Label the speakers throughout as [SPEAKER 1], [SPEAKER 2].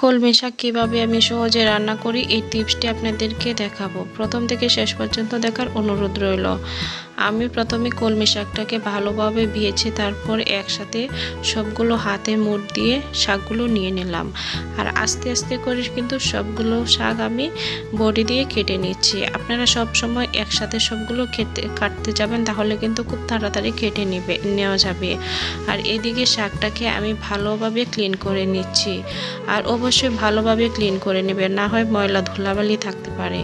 [SPEAKER 1] কলমি শাক কীভাবে আমি সহজে রান্না করি, এই টিপসটি আপনাদেরকে দেখাবো। প্রথম থেকে শেষ পর্যন্ত দেখার অনুরোধ রইল। আমি প্রথমে কলমি শাকটাকে ভালোভাবে ভিয়েছি, তারপর একসাথে সবগুলো হাতে মুড় দিয়ে শাকগুলো নিয়ে নিলাম। আর আস্তে আস্তে করে কিন্তু সবগুলো শাক আমি বডি দিয়ে কেটে নিচ্ছি। আপনারা সব সময় একসাথে সবগুলো খেতে, কাটতে যাবেন, তাহলে কিন্তু খুব তাড়াতাড়ি কেটে নেবে, নেওয়া যাবে। আর এদিকে শাকটাকে আমি ভালোভাবে ক্লিন করে নিচ্ছি। আর অবশ্যই ভালোভাবে ক্লিন করে নেবেন, না হয় ময়লা ধুলাবালি থাকতে পারে।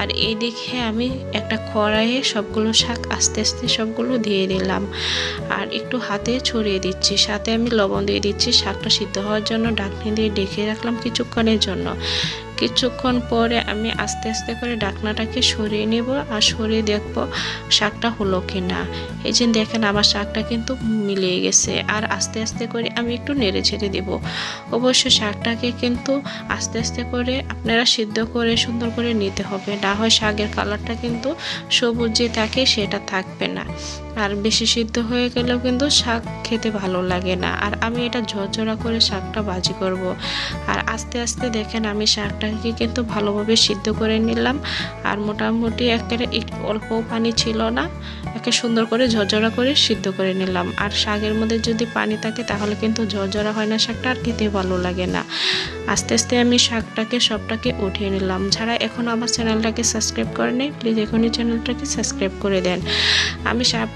[SPEAKER 1] আর এইদিকে আমি একটা কড়াইয়ে সবগুলো শাক আস্তে আস্তে সবগুলো দিয়ে দিলাম আর একটু হাতে ছড়িয়ে দিচ্ছি, সাথে আমি লবণ দিয়ে দিচ্ছি। শাকটা সিদ্ধ হওয়ার জন্য ঢাকনি দিয়ে ডেকে রাখলাম কিছুক্ষণের জন্য। কিছুক্ষণ পরে আমি আস্তে আস্তে করে ডাকনাটাকে সরিয়ে নেব আর সরিয়ে দেখব শাকটা হলো কি না এই যে দেখেন আমার শাকটা কিন্তু মিলিয়ে গেছে আর আস্তে আস্তে করে আমি একটু নেড়ে ছেড়ে দেব। অবশ্য শাকটাকে কিন্তু আস্তে আস্তে করে আপনারা সিদ্ধ করে সুন্দর করে নিতে হবে। না হয় শাকের কালারটা কিন্তু সবুজ যে থাকে সেটা থাকবে না। আর বেশি সিদ্ধ হয়ে গেলেও কিন্তু শাক খেতে ভালো লাগে না। আর আমি এটা ঝরঝরা করে শাকটা ভাজি করব। আর আস্তে আস্তে দেখেন আমি শাকটাকে কিন্তু ভালোভাবে সিদ্ধ করে নিলাম। আর মোটামুটি একটু অল্প পানি ছিল না, একে সুন্দর করে ঝরঝরা করে সিদ্ধ করে নিলাম। আর শাকের মধ্যে যদি পানি থাকে তাহলে কিন্তু ঝরঝরা হয় না শাকটা আর খেতে ভালো লাগে না। আস্তে আস্তে আমি শাকটাকে, সবটাকে উঠিয়ে নিলাম। যারা এখন আমার চ্যানেলটাকে সাবস্ক্রাইব করে নেই প্লিজ এখনই চ্যানেলটাকে সাবস্ক্রাইব করে দেন। আমি শাক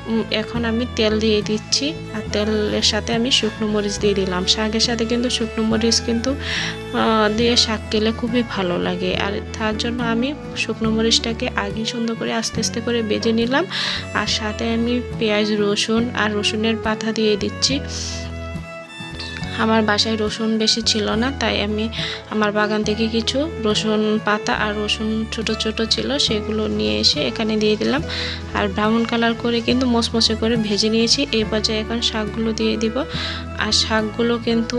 [SPEAKER 1] এখন আমি তেল দিয়ে দিচ্ছি আর তেলের সাথে আমি শুকনো মরিচ দিয়ে দিলাম। শাকের সাথে কিন্তু শুকনো মরিচ কিন্তু দিয়ে শাক খেলে খুবই ভালো লাগে। আর তার জন্য আমি শুকনো মরিচটাকে আগে সুন্দর করে আস্তে আস্তে করে বেজে নিলাম। আর সাথে আমি পেঁয়াজ রসুন আর রসুনের পাতা দিয়ে দিচ্ছি। আমার বাসায় রসুন বেশি ছিল না, তাই আমি আমার বাগান থেকে কিছু রসুন পাতা আর রসুন ছোট ছোট ছিল, সেগুলো নিয়ে এসে এখানে দিয়ে দিলাম। আর ব্রাউন কালার করে কিন্তু মশমশে করে ভেজে নিয়েছি। এই পর্যায়ে এখন শাকগুলো দিয়ে দিব। আর শাকগুলো কিন্তু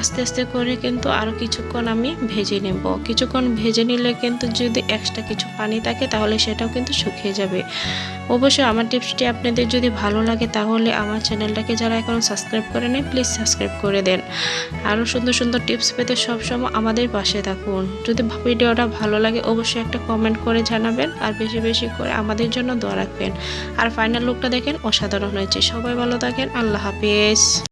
[SPEAKER 1] আস্তে আস্তে করে কিন্তু আরও কিছুক্ষণ আমি ভেজে নেব। কিছুক্ষণ ভেজে নিলে কিন্তু যদি এক্সট্রা কিছু পানি থাকে তাহলে সেটাও কিন্তু শুকিয়ে যাবে। অবশ্যই আমার টিপসটি আপনাদের যদি ভালো লাগে তাহলে আমার চ্যানেলটাকে যারা এখন সাবস্ক্রাইব করে নেয় প্লিজ সাবস্ক্রাইব করে দেন। আরও সুন্দর সুন্দর টিপস পেতে সবসময় আমাদের পাশে থাকুন। যদি ভিডিওটা ভালো লাগে অবশ্যই একটা কমেন্ট করে জানাবেন আর বেশি বেশি করে আমাদের জন্য দোয়া রাখবেন। আর ফাইনাল লুকটা দেখেন অসাধারণ হয়েছে। সবাই ভালো থাকেন, আল্লাহ হাফেজ।